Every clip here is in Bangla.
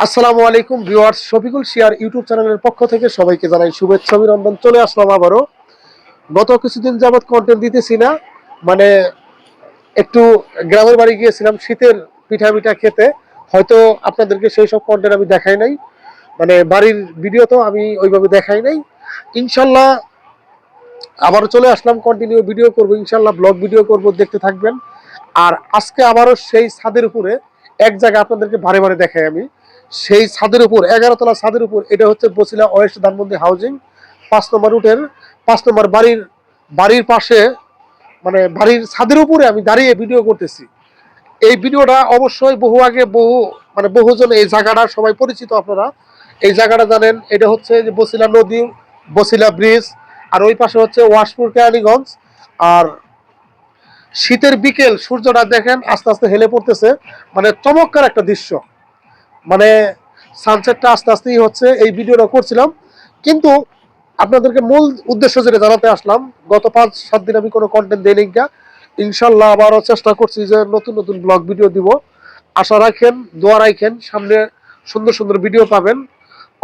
আসসালামু আলাইকুম ভিউয়ার্স, শফিকুল শিয়ার ইউটিউব চ্যানেলের পক্ষ থেকে সবাইকে জানাই শুভেচ্ছা, অভিনন্দন। চলে আসলাম আবারও। গত কিছুদিন যাবত কন্টেন্ট দিতেছি না মানে একটু গ্রামের বাড়ি গিয়েছিলাম, শীতের পিঠা পিঠা খেতে। হয়তো আপনাদেরকে সেই সব কন্টেন্ট আমি দেখাই নাই। মানে বাড়ির ভিডিও তো আমি ওইভাবে দেখাই নাই। ইনশাল্লাহ আবারও চলে আসলাম কন্টিনিউ ভিডিও করব, ইনশাল্লাহ ব্লগ ভিডিও করব, দেখতে থাকবেন। আর আজকে আবারও সেই ছাদের উপরে এক জায়গায় আপনাদেরকে ভারে ভারে দেখাই আমি। সেই ছাদের উপর এগারো তলা ছাদের উপর, এটা হচ্ছে বসিলা ওয়েস্ট ধানমন্দি হাউজিং। পাঁচ নম্বর রুটের, পাঁচ নম্বর বাড়ির বাড়ির পাশে মানে বাড়ির ছাদের উপরে আমি দাঁড়িয়ে ভিডিও করতেছি। এই ভিডিওটা অবশ্যই বহু আগে বহু মানে বহুজন এই জায়গাটা, সবাই পরিচিত আপনারা, এই জায়গাটা জানেন। এটা হচ্ছে যে বসিলা নদী, বসিলা ব্রিজ, আর ওই পাশে হচ্ছে ওয়াশপুর কেরানীগঞ্জ। আর শীতের বিকেল সূর্যটা দেখেন আস্তে আস্তে হেলে পড়তেছে মানে চমৎকার একটা দৃশ্য। মানে সানসেটটা আস্তে আস্তেই হচ্ছে, এই ভিডিওটা করছিলাম। কিন্তু আপনাদেরকে মূল উদ্দেশ্য যেটা জানাতে আসলাম, গত পাঁচ, সাত দিন আমি কোনো কন্টেন্ট দেই গা। ইনশাল্লাহ আবারও চেষ্টা করছি যে নতুন নতুন ব্লগ ভিডিও দিব। আশা রাখেন, দোয়া রাখেন, সামনে সুন্দর সুন্দর ভিডিও পাবেন।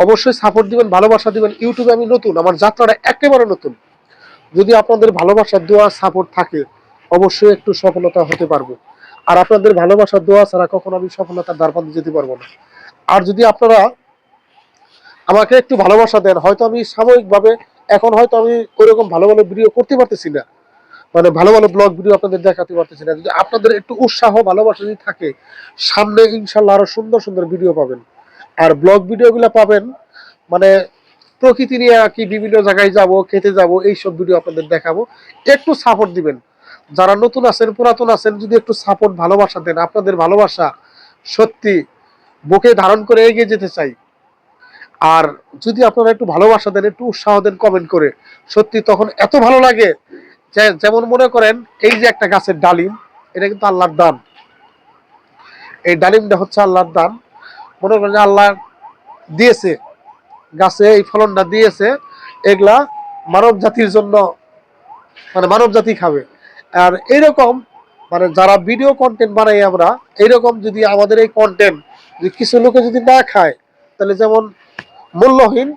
অবশ্যই সাপোর্ট দিবেন, ভালোবাসা দিবেন। ইউটিউবে আমি নতুন, আমার যাত্রাটা একেবারে নতুন। যদি আপনাদের ভালোবাসা, দোয়া সাপোর্ট থাকে, অবশ্যই একটু সফলতা হতে পারব। আর আপনাদের ভালোবাসা, দোয়া ছাড়া কখনো আমি সফলতার দ্বার যেতে পারব না। আর যদি আপনারা আমাকে একটু ভালোবাসা দেন, হয়তো আমি সাময়িকভাবে এখন হয়তো আমি ওইরকম ভালো ভালো ভিডিও করতে পারতেছি না। মানে ভালো ভালো ব্লগ ভিডিও আপনাদের দেখাতে পারতেছি না। যদি আপনাদের একটু উৎসাহ, ভালোবাসা যদি থাকে, সামনে ইনশাল্লাহ আরও সুন্দর সুন্দর ভিডিও পাবেন। আর ব্লগ ভিডিওগুলো পাবেন মানে প্রকৃতি নিয়ে আর কি বিভিন্ন জায়গায় যাব, খেতে যাব, এইসব ভিডিও আপনাদের দেখাবো। একটু সাপোর্ট দিবেন। যারা নতুন আছেন, পুরাতন আছেন, যদি একটু সাপোর্ট ভালোবাসা দেন, আপনাদের ভালোবাসা সত্যি বুকে ধারণ করে এগিয়ে যেতে চাই। আর যদি আপনারা একটু ভালোবাসা দেন, একটু উৎসাহ দেন কমেন্ট করে, সত্যি তখন এত ভালো লাগে যেমন মনে করেন, এই যে একটা গাছের ডালিম, এটা কিন্তু আল্লাহর দান। এই ডালিমটা হচ্ছে আল্লাহর দান। মনে করেন আল্লাহ দিয়েছে, গাছে এই ফলনটা দিয়েছে, এগুলা মানব জাতির জন্য মানে মানব জাতি খাবে। আর এইরকম মানে যারা ভিডিও কন্টেন্ট বানাই আমরা, এইরকম যদি আমাদের এই কন্টেন্ট যদি কিছু লোকে যদি না খায়, তাহলে যেমন মূল্যহীন,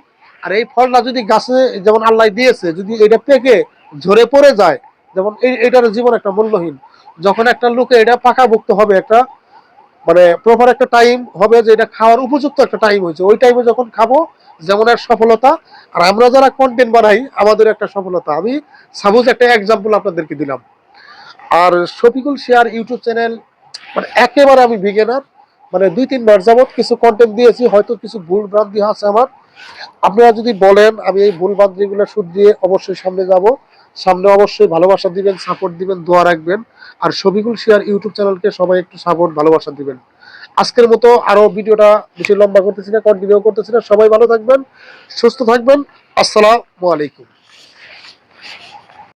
আর এই ফলটা যদি গাছে যেমন আল্লাহ দিয়েছে, যদি এটা পেকে, ঝরে পড়ে যায়, যেমন এটার জীবন একটা মূল্যহীন। যখন একটা লোকে এটা পাকাভুক্ত হবে একটা মানে প্রপার একটা টাইম হবে যে এটা খাওয়ার উপযুক্ত একটা টাইম হয়েছে। ওই টাইমে যখন খাব, যেমন এক সফলতা, আর আমরা যারা কন্টেন্ট বানাই, আমাদের একটা সফলতা। আমি সাপোজ একটা এক্সাম্পল আপনাদেরকে দিলাম। আর শফিকুল শেয়ার ইউটিউব চ্যানেল মানে একেবারে আমি বিগেনার মানে দুই, তিনবার যাবত কিছু কন্টেন্ট দিয়েছি, হয়তো কিছু ভুল ভ্রান্তি আছে আমার। আপনারা যদি বলেন, আমি এই ভুল ভ্রান্তিগুলো শুধরিয়ে অবশ্যই সামনে যাব। সামনে অবশ্যই ভালোবাসা দিবেন সাপোর্ট দিবেন, দোয়া রাখবেন। আর শফিকুল শেয়ার ইউটিউব চ্যানেলকে সবাই একটু সাপোর্ট ভালোবাসা দিবেন। আজকের মতো আরও ভিডিওটা বেশি লম্বা করতেছি না কন্টিনিউ করতেছি না। সবাই ভালো থাকবেন, সুস্থ থাকবেন। আসসালামু আলাইকুম।